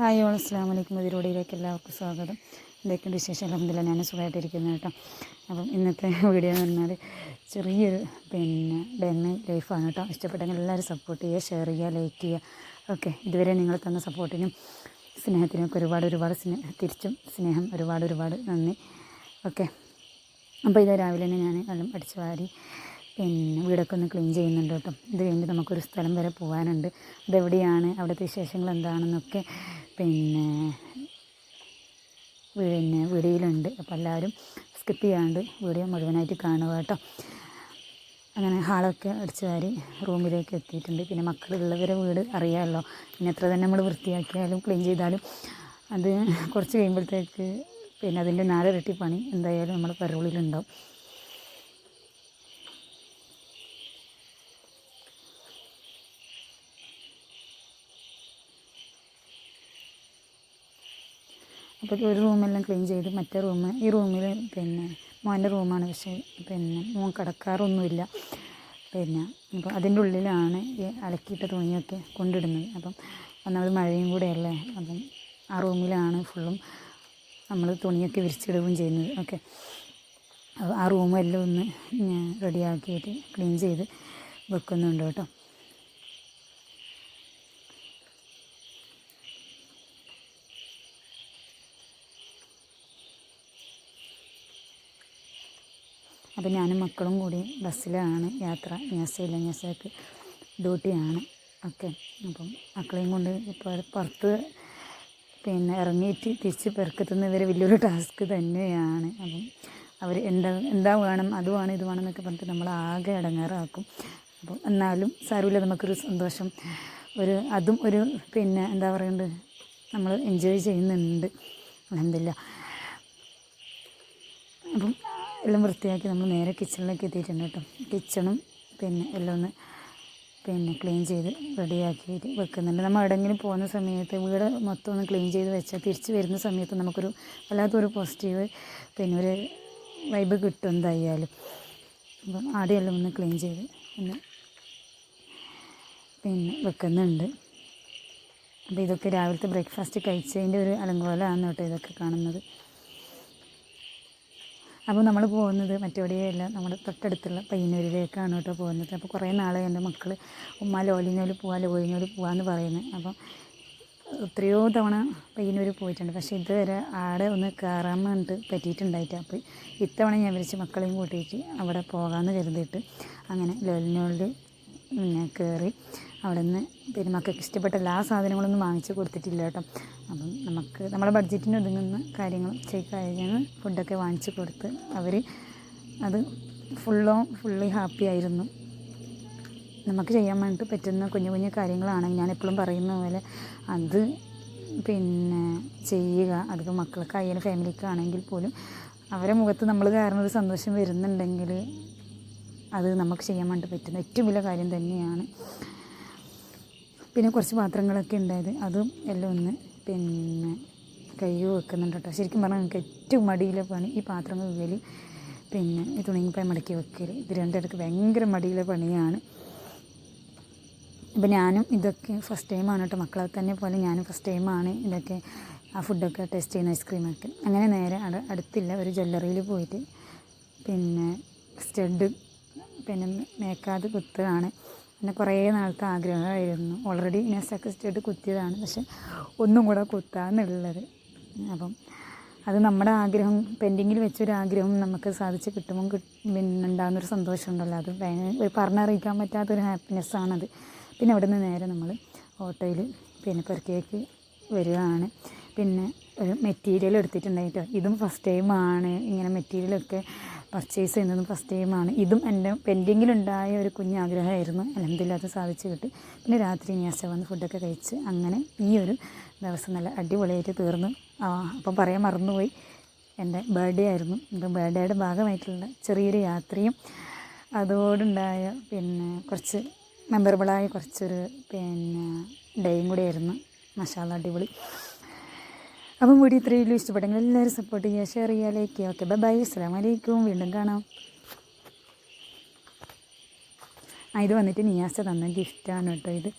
Hi all അസ്സാം വലൈക്കും ഇതിലൂടെയിലേക്ക് എല്ലാവർക്കും സ്വാഗതം. എന്തൊക്കെയുണ്ട് വിശേഷം? അലഹമില്ല ഞാൻ സുഖമായിട്ടിരിക്കുന്നു കേട്ടോ. അപ്പം ഇന്നത്തെ വീഡിയോ എന്ന് പറഞ്ഞാൽ ചെറിയൊരു പിന്നെ ഡെന്ന് ലൈഫാണ് കേട്ടോ. ഇഷ്ടപ്പെട്ടെങ്കിൽ എല്ലാവരും സപ്പോർട്ട് ചെയ്യുക ഷെയർ ചെയ്യുക ലൈക്ക് ചെയ്യുക. ഓക്കെ ഇതുവരെ നിങ്ങൾ തന്ന സപ്പോർട്ടിനും സ്നേഹത്തിനും ഒക്കെ ഒരുപാട് ഒരുപാട് സ്നേഹ തിരിച്ചും സ്നേഹം ഒരുപാട് ഒരുപാട് നന്ദി. ഓക്കെ അപ്പോൾ ഇത് രാവിലെ തന്നെ ഞാൻ എല്ലാം അടിച്ചു വാരി പിന്നെ വീടൊക്കെ ഒന്ന് ക്ലീൻ ചെയ്യുന്നുണ്ട് കേട്ടോ. ഇത് കഴിഞ്ഞിട്ട് നമുക്കൊരു സ്ഥലം വരെ പോകാനുണ്ട് അതെവിടെയാണ്? അവിടുത്തെ വിശേഷങ്ങൾ എന്താണെന്നൊക്കെ പിന്നെ പിന്നെ വീഡിയോയിലുണ്ട്. അപ്പോൾ എല്ലാവരും സ്കിപ്പ് ചെയ്യാണ്ട് വീഡിയോ മുഴുവനായിട്ട് കാണുക കേട്ടോ. അങ്ങനെ ഹാളൊക്കെ അടിച്ചു വാരി റൂമിലേക്ക് എത്തിയിട്ടുണ്ട്. പിന്നെ മക്കളുള്ളവരെ വീട് അറിയാമല്ലോ. പിന്നെ എത്ര തന്നെ നമ്മൾ വൃത്തിയാക്കിയാലും ക്ലീൻ ചെയ്താലും അത് കുറച്ച് കഴിയുമ്പോഴത്തേക്ക് പിന്നെ അതിന്റെ നാലിരട്ടി പണി എന്തായാലും നമ്മുടെ പരവുള്ളിലുണ്ടാവും അപ്പോൾ ഒരു റൂമെല്ലാം ക്ലീൻ ചെയ്ത് മറ്റേ റൂം ഈ റൂമിൽ പിന്നെ മോന്റെ റൂമാണ് പക്ഷേ പിന്നെ മോൻ കിടക്കാറൊന്നുമില്ല. പിന്നെ അപ്പോൾ അതിന്റെ ഉള്ളിലാണ് ഈ അലക്കിയിട്ട തുണിയൊക്കെ കൊണ്ടിടുന്നത്. അപ്പം ഒന്നാമത് മഴയും കൂടെയല്ലേ അപ്പം ആ റൂമിലാണ് ഫുള്ളും നമ്മൾ തുണിയൊക്കെ വിരിച്ചിടുകയും ചെയ്യുന്നത്. ഓക്കെ. ആ റൂമെല്ലാം ഒന്ന് റെഡിയാക്കിയിട്ട് ക്ലീൻ ചെയ്ത് വെക്കുന്നുണ്ട് കേട്ടോ. അപ്പോൾ ഞാനും മക്കളും കൂടി ബസ്സിലാണ് യാത്ര. ന്യാസയില്ല ന്യാസയ്ക്ക് ഡ്യൂട്ടിയാണ്. ഒക്കെ. അപ്പം മക്കളെയും കൊണ്ട് ഇപ്പോൾ പുറത്ത് പിന്നെ ഇറങ്ങിയിട്ട് തിരിച്ച് പെറുക്കെത്തുന്നവരെ വലിയൊരു ടാസ്ക് തന്നെയാണ്. അപ്പം അവർ എന്താ എന്താ വേണം അത് വേണം ഇത് വേണം എന്നൊക്കെ പറഞ്ഞിട്ട് നമ്മൾ ആകെ ഇടങ്ങാറാക്കും അപ്പോൾ എന്നാലും സാരമില്ല നമുക്കൊരു സന്തോഷം. ഒരു അതും ഒരു പിന്നെ എന്താ പറയുന്നത് നമ്മൾ എൻജോയ് ചെയ്യുന്നുണ്ട്. അലഹമില്ല അപ്പം എല്ലാം വൃത്തിയാക്കി നമ്മൾ നേരെ കിച്ചണിലേക്ക് എത്തിയിട്ടുണ്ട് കേട്ടോ. കിച്ചണും പിന്നെ എല്ലാം ഒന്ന് പിന്നെ ക്ലീൻ ചെയ്ത് റെഡിയാക്കിയിട്ട് വെക്കുന്നുണ്ട്. നമ്മൾ എവിടെയെങ്കിലും പോകുന്ന സമയത്ത് വീട് മൊത്തം ഒന്ന് ക്ലീൻ ചെയ്ത് വെച്ചാൽ തിരിച്ച് വരുന്ന സമയത്ത് നമുക്കൊരു വല്ലാത്തൊരു പോസിറ്റീവ് പിന്നെ ഒരു വൈബ് കിട്ടും എന്തായാലും. അപ്പം ആടെയെല്ലാം ഒന്ന് ക്ലീൻ ചെയ്ത് ഒന്ന് പിന്നെ വെക്കുന്നുണ്ട്. അപ്പോൾ ഇതൊക്കെ രാവിലത്തെ ബ്രേക്ക്ഫാസ്റ്റ് കഴിച്ചതിന്റെ ഒരു അലങ്കോലമാണ് കേട്ടോ ഇതൊക്കെ കാണുന്നത്. അപ്പോൾ നമ്മൾ പോകുന്നത് മറ്റെവിടെയല്ല? നമ്മുടെ തൊട്ടടുത്തുള്ള പയ്യന്നൂരിലേക്കാണ് കേട്ടോ പോകുന്നത്. അപ്പോൾ കുറേ നാളെ എന്റെ മക്കൾ ഉമ്മ ലോലിനോൽ പോവാ ലോലിനോൽ പോവാന്ന് പറയുന്നത് അപ്പം എത്രയോ തവണ പയ്യന്നൂർ പോയിട്ടുണ്ട്. പക്ഷേ ഇതുവരെ ആടെ ഒന്ന് കയറാൻ വേണ്ടിട്ട് പറ്റിയിട്ടുണ്ടായിട്ട് അപ്പോൾ ഇത്തവണ ഞാൻ വിളിച്ച് മക്കളെയും കൂട്ടിയിട്ട് അവിടെ പോകാമെന്ന് കരുതിയിട്ട് അങ്ങനെ ലോലിനോളിൽ പിന്നെ കയറി അവിടെ നിന്ന് പിന്നെ ഇഷ്ടപ്പെട്ട എല്ലാ സാധനങ്ങളൊന്നും വാങ്ങിച്ച് കൊടുത്തിട്ടില്ല കേട്ടോ. അപ്പം നമുക്ക് നമ്മുടെ ബഡ്ജറ്റിന് ഒതുങ്ങുന്ന കാര്യങ്ങൾ ചെയ്ത് ഫുഡൊക്കെ വാങ്ങിച്ച് കൊടുത്ത് അവർ അത് ഫുള്ളോ ഫുള്ളി ഹാപ്പി ആയിരുന്നു. നമുക്ക് ചെയ്യാൻ വേണ്ടിയിട്ട് പറ്റുന്ന കുഞ്ഞു കുഞ്ഞു കാര്യങ്ങളാണെങ്കിൽ ഞാൻ എപ്പോഴും പറയുന്ന പോലെ. അത് പിന്നെ ചെയ്യുക അധികം മക്കൾക്കായാലും ഫാമിലിക്കാണെങ്കിൽ പോലും അവരെ മുഖത്ത് നമ്മൾ കാരണം ഒരു സന്തോഷം വരുന്നുണ്ടെങ്കിൽ അത് നമുക്ക് ചെയ്യാൻ വേണ്ടി പറ്റുന്ന ഏറ്റവും വലിയ കാര്യം തന്നെയാണ്. പിന്നെ കുറച്ച് പാത്രങ്ങളൊക്കെ ഉണ്ടായത്. അതും എല്ലാം ഒന്ന് പിന്നെ കൈ വെക്കുന്നുണ്ട് കേട്ടോ. ശരിക്കും പറഞ്ഞാൽ എനിക്ക് ഏറ്റവും മടിയിലെ പണി ഈ പാത്രങ്ങൾ കഴുകൽ പിന്നെ ഈ തുണിങ്ങിപ്പായ മടക്കി വെക്കൽ ഇത് രണ്ടിടക്ക് ഭയങ്കര മടിയിലെ പണിയാണ്. ഇപ്പം ഞാനും ഇതൊക്കെ ഫസ്റ്റ് ടൈമാണ് കേട്ടോ. മക്കളെ തന്നെ പോലെ ഞാനും ഫസ്റ്റ് ടൈമാണ് ഇതൊക്കെ ആ ഫുഡൊക്കെ ടേസ്റ്റ് ചെയ്യുന്ന ഐസ്ക്രീമൊക്കെ അങ്ങനെ നേരെ അട അടുത്തില്ല. ഒരു ജ്വല്ലറിയിൽ പോയിട്ട് പിന്നെ സ്റ്റഡ് പിന്നെ മേക്കാതെ കുത്തുകയാണ് പിന്നെ കുറേ നാളത്തെ ആഗ്രഹമായിരുന്നു. ഓൾറെഡി ഞാൻ സ്റ്റഡ് കുത്തിയതാണ്. പക്ഷെ ഒന്നും കൂടെ കുത്താന്നുള്ളത്. അപ്പം അത് നമ്മുടെ ആഗ്രഹം പെൻഡിങ്ങിൽ വെച്ചൊരു ആഗ്രഹം നമുക്ക് സാധിച്ച് കിട്ടുമ്പം പിന്നെ ഉണ്ടാകുന്നൊരു സന്തോഷമുണ്ടല്ലോ. അത് ഒരു പറഞ്ഞറിയിക്കാൻ പറ്റാത്തൊരു ഹാപ്പിനെസ്സാണത് പിന്നെ അവിടെ നിന്ന് നേരെ നമ്മൾ ഓട്ടോയിൽ പിന്നെ പെർക്കേക്ക് വരികയാണ്. പിന്നെ ഒരു മെറ്റീരിയൽ എടുത്തിട്ടുണ്ടായിട്ടോ. ഇതും ഫസ്റ്റ് ടൈമാണ് ഇങ്ങനെ മെറ്റീരിയലൊക്കെ പർച്ചേസ് ചെയ്യുന്നതും ഫസ്റ്റ് ടൈമാണ് ഇതും എന്റെ പെൻഡിങ്ങിലുണ്ടായ ഒരു കുഞ്ഞാഗ്രഹമായിരുന്നു അലഹമില്ല അത് സാധിച്ചു കിട്ടി. പിന്നെ രാത്രി ഞാസ വന്ന് ഫുഡൊക്കെ കഴിച്ച് അങ്ങനെ ഈ ഒരു ദിവസം നല്ല അടിപൊളിയായിട്ട് തീർന്നു. അപ്പം പറയാൻ മറന്നുപോയി. എന്റെ ബർത്ത്ഡേ ആയിരുന്നു. അപ്പം ബർത്ത്ഡേയുടെ ഭാഗമായിട്ടുള്ള ചെറിയൊരു യാത്രയും അതോടുണ്ടായ പിന്നെ കുറച്ച് മെമ്മറബിളായ കുറച്ചൊരു പിന്നെ ഡേയും കൂടെ കൂടിയായിരുന്നു മസാല അടിപൊളി. അപ്പം കൂടി ഇത്രയും വലിയ ഇഷ്ടപ്പെട്ടെങ്കിൽ എല്ലാവരും സപ്പോർട്ട് ചെയ്യുക ഷെയർ ചെയ്യുക ലൈക്ക് ചെയ്യുക. ഓക്കെ ബൈ അസ്സാം വലൈക്കും വീണ്ടും കാണാം. ആ ഇത് വന്നിട്ട് നിയാസ തന്ന ഗിഫ്റ്റാണ് കേട്ടോ ഇത്.